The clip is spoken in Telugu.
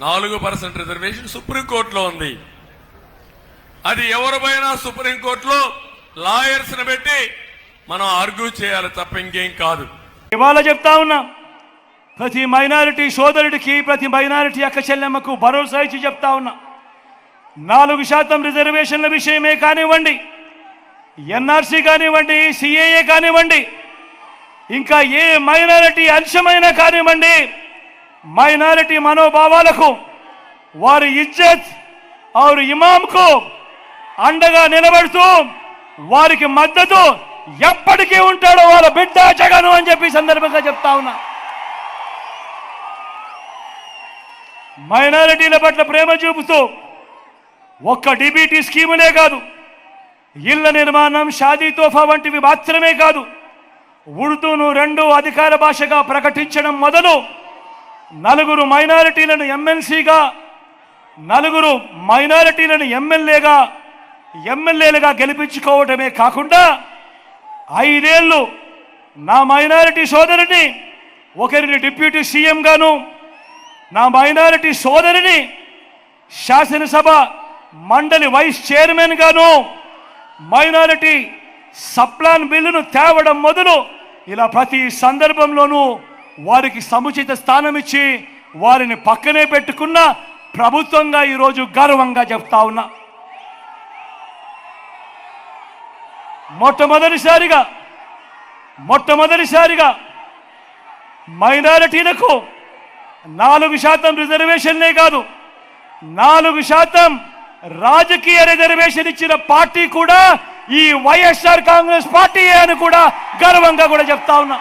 నాలుగు పర్సెంట్ రిజర్వేషన్ సుప్రీంకోర్టులో ఉంది. అది ఎవరిపైనా సుప్రీంకోర్టులో లాయర్స్ని పెట్టి మనం ఆర్గ్యూ చేయాలి తప్ప ఇంకేం కాదు. ఇవాళ చెప్తా ఉన్నా ప్రతి మైనారిటీ సోదరుడికి ప్రతి మైనారిటీ అక్క చెల్లెమ్మకు భరోసా ఇచ్చి చెప్తా ఉన్నా నాలుగు శాతం రిజర్వేషన్ల విషయమే కానివ్వండి ఎన్ఆర్సీ కానివ్వండి సిఏఏ కానివ్వండి ఇంకా ఏ మైనారిటీ అంశమైనా కానివ్వండి మైనారిటీ మనోభావాలకు వారి ఇజ్జత్ ఆరు ఇమాంకు అండగా నిలబడుతూ వారికి మద్దతు ఎప్పటికీ ఉంటాడో వాళ్ళ బిడ్డ జగను అని చెప్పి సందర్భంగా చెప్తా ఉన్నా. మైనారిటీల పట్ల ప్రేమ చూపుతూ ఒక్క డిబిటీ స్కీములే కాదు ఇళ్ళ నిర్మాణం షాదీ తోఫా వంటివి మాత్రమే కాదు ఉర్దూను రెండు అధికార భాషగా ప్రకటించడం మొదలు నలుగురు మైనారిటీలను ఎమ్మెల్సీగా నలుగురు మైనారిటీలను ఎమ్మెల్యేగా ఎమ్మెల్యేలుగా గెలిపించుకోవటమే కాకుండా ఐదేళ్ళు నా మైనారిటీ సోదరిని ఒకరిని డిప్యూటీ సీఎంగాను నా మైనారిటీ సోదరిని శాసనసభ మండలి వైస్ చైర్మన్గాను మైనారిటీ సప్లాన్ బిల్లును తేవడం మొదలు ఇలా ప్రతి సందర్భంలోనూ వారికి సముచిత స్థానం ఇచ్చి వారిని పక్కనే పెట్టుకున్న ప్రభుత్వంగా ఈరోజు గర్వంగా చెప్తా ఉన్నా. మొట్టమొదటిసారిగా మొట్టమొదటిసారిగా మైనారిటీలకు నాలుగు శాతం రిజర్వేషన్లే కాదు నాలుగు శాతం రాజకీయ రిజర్వేషన్ ఇచ్చిన పార్టీ కూడా ఈ వైఎస్ఆర్ కాంగ్రెస్ పార్టీ అని కూడా గర్వంగా కూడా చెప్తా ఉన్నా.